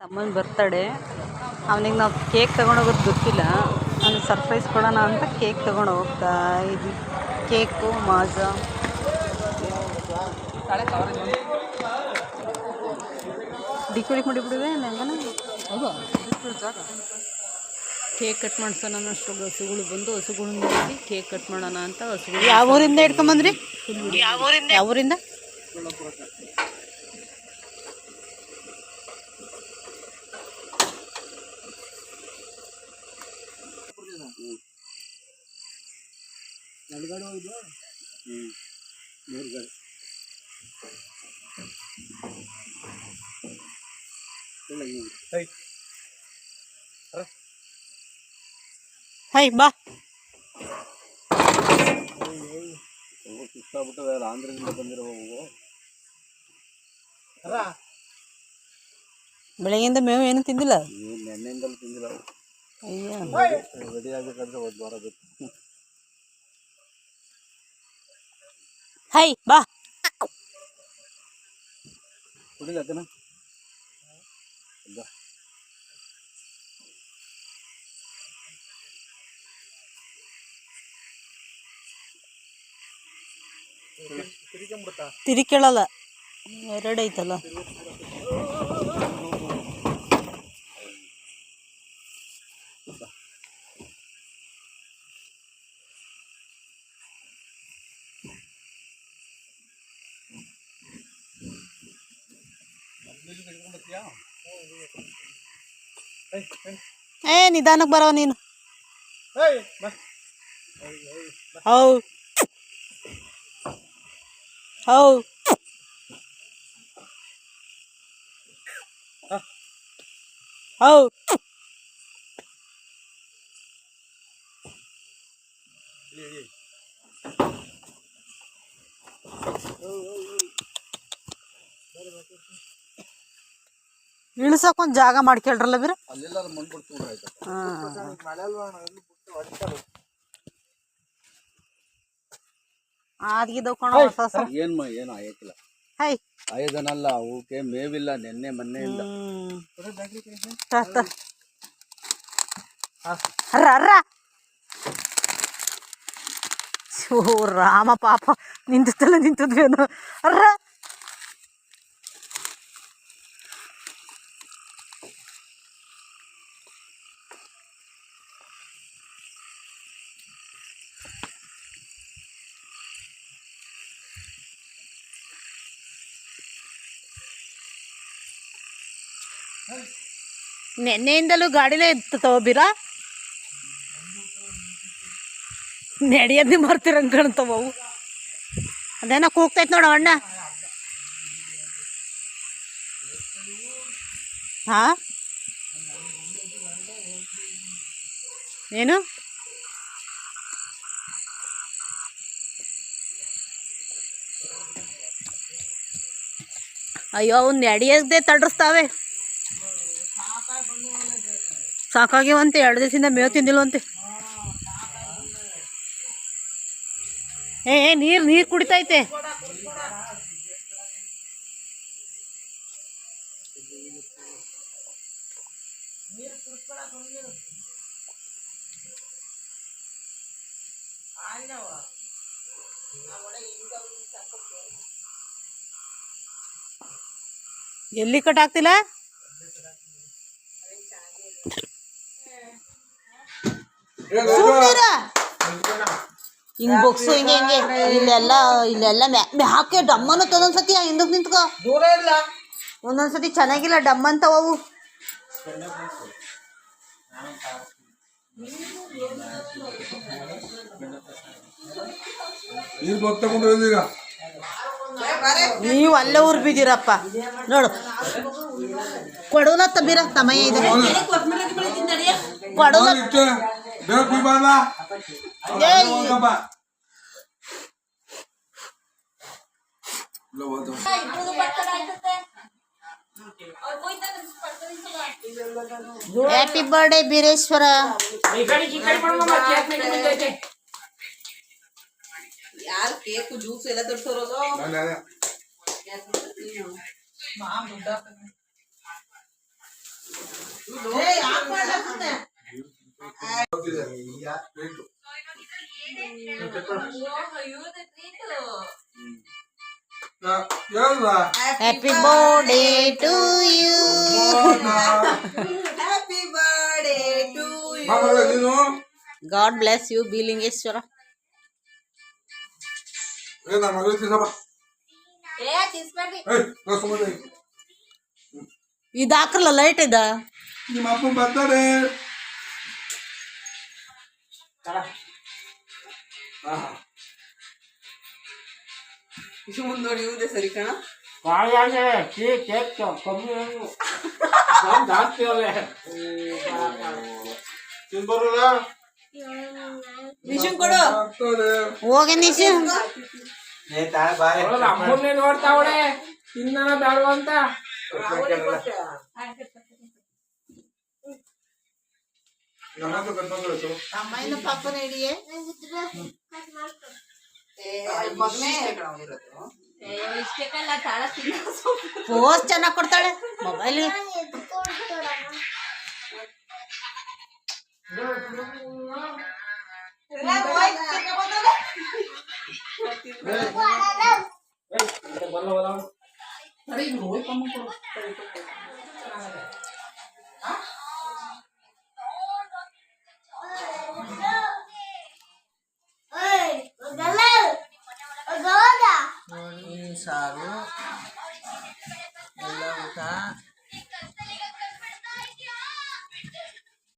ತಮ್ಮನ ಬರ್ತಡೇ ಅವನಿಗೆ ನಾವು ಕೇಕ್ ತಗೊಂಡೋಗೋದು ಗೊತ್ತಿಲ್ಲ. ಅವ್ನಿಗೆ ಸರ್ಪ್ರೈಸ್ ಕೊಡೋಣ ಅಂತ ಕೇಕ್ ತಗೊಂಡು ಹೋಗ್ತಾ ಇದ್ವಿ. ಕೇಕು ಮಾಜ. ಡಿಕೋಡಿ ಮಾಡಿಬಿಡಿದೆ ನಂಗನ ಕೇಕ್ ಕಟ್ ಮಾಡ್ಸೋಣ ಅಷ್ಟು ಹಸುಗಳು ಬಂದು ಹಸುಗಳು ನೋಡಿ ಕೇಕ್ ಕಟ್ ಮಾಡೋಣ ಅಂತ ಹಸುಗಳು ಯಾವ ಊರಿಂದ ಹಿಡ್ಕೊಂಬಂದ್ರಿ ಯಾವ ಊರಿಂದ? ಹೈ. ಬಾ. ಸುಸ್ತಾಗ್ಬಿಟ್ಟವೆ ಆಂಧ್ರದಿಂದ ಬಂದಿರೋ ಹೂವು ಬೆಳಗ್ಗೆಯಿಂದ ಮೇವು ಏನು ತಿಂದಿಲ್ಲ? ನೆನ್ನೆಯಿಂದಲೂ ತಿಂದಿಲ್ಲ. ಅಯ್ಯೋ. ರೆಡಿ ಆಗ್ಬೇಕಂದ್ರೆ ಒಂದು ವಾರ ಬೇಕು ഹൈ ബാ. തിരിക്കുള്ളത്. ഒരടൈത്തല്ലോ ಏ ನಿಧಾನಕ್ಕೆ ಬರೋ ನೀನು ಹೌ ಹೌ ಹೌ ಇಳಿಸಕ್ ಒಂದು ಜಾಗ ಮಾಡ್ಕೊಳ್ರಲ್ಲ ಬೀರ ಹೈ. ಆಯದನಲ್ಲ ಅವಕ್ಕೆ ಮೇವಿಲ್ಲ ನಿನ್ನೆ ಮೊನ್ನೆಯಿಂದ. ಅರ್ರ ಓ ರಾಮ ಪಾಪ. ನಿಂತಲ್ಲ ನಿಂತದ್ವೇನು ಅರ್ರ ನೆನ್ನೆಯಿಂದಲೂ ಗಾಡಿನೇ ನಡೆಯದೇ ಮರ್ತಿರಂಗ್ ಕಾಣ್ತಾವ ಅವು ಅದೇನೋ ಕೂಗ್ತೈತ್ ನೋಡು ಅಣ್ಣ. ಹಾ? ಏನು? ಅಯ್ಯೋ ಅವ್ನು ನಡೆಯದೇ ತಡ್ರಿಸ್ತಾವೆ. ಸಾಕಾಗ್ಯವಂತೆ ಎರಡು ದಿವಸದಿಂದ ಮೇವು ತಿಂದಿಲ್ವಂತೆ. ಏ ನೀರು ನೀರು ಕುಡಿತೈತೆ. ಎಲ್ಲಿ ಕಟ್ಟಾಗ್ತಿಲ್ಲ ಸುಮ್ನಿರ. ಹಿಂಗ್ ಬೊಕ್ಸು ಹಿಂಗೆ ಹಿಂಗೆ. ಇಲ್ಲೆಲ್ಲ ಇಲ್ಲೆಲ್ಲ ಮ್ಯಾಕೆ ಡಮ್ಮನ ಒಂದೊಂದ್ಸತಿ ಹಿಂದಕ್ ನಿಂತ್ಕೋ. ಒಂದೊಂದ್ಸತಿ ಚೆನ್ನಾಗಿಲ್ಲ ಡಮ್ ಅಂತವ ಅವು ಅಲ್ಲೇ ಊರ್ ಬಿದ್ದೀರಪ್ಪ. ನೋಡು. ನೀವು ಅಲ್ಲೇ ಸಮಯ ಇದೆ. ಕೊಡೋಲ ತಬ್ಬಿರ ತಮಯ್ಯ ಇದೆ ಕೊಡೋಲ ಇಷ್ಟೇ ಬೇಗ ಕುಯ್ಬಾರ್ದ ಏಯ್. ಹೋಗಪ್ಪ ಇಲ್ಲ ಹೋದ ಹ್ಯಾಪಿ ಬರ್ಡೇ ಬೀರೇಶ್ವರ ಯಾರು ಕೇಕು ಜ್ಯೂಸ್ ಎಲ್ಲ ತರ್ಸೋರೋದು ನಾನು ಅದೇ. ಯಾರಲ್ಲ happy birthday to you happy birthday to ಮಾತಾಡ ನೀನು ಗಾಡ್ ಬ್ಲೆಸ್ ಯು ಬೀಲಿಂಗೇಶ್ವರ ಏ ನನ್ನ ಮಗಳು ತಿನ್ನಪ್ಪ ಏ ತಿನ್ಸ್ಬೇಡ್ರಿ ಏಯ್ ನಾ ಸುಮ್ಮನೆ ಇದು ಹಾಕ್ರಲ್ಲ ಲೈಟ್ ಇದ ನಿಮ್ಮ ಅಪ್ಪ ಬರ್ತಾರೆ ಇಷ್ಟು ಮುಂದೋಡಿ ಇವ್ದೆ ಸರಿ ಕಣ? ನಿಶು ಕೊಡು. ಹೋಗಿ ನಿಶು ಅಮ್ಮನ್ನೇ ನೋಡ್ತಾವಳೆ ತಿನ್ನ ಬೇಡ ಅಂತ? ನಮ್ಮ ಹತ್ರ ಕರ್ಕೊಂಡು ಹೋಯ್ತು. ಅಮ್ಮನ ಪಾಪನ ಹಿಡಿಯೇ ಮಗನೇ ಇಷ್ಟೇ ಕಲ್ಲ ತಾಳ ತಿನ್ನ ಪೋಸ್ ಚೆನ್ನಾಗಿ ಕೊಡ್ತಾಳೆ ಮೊಬೈಲ್ சாறு நல்லா விட்டா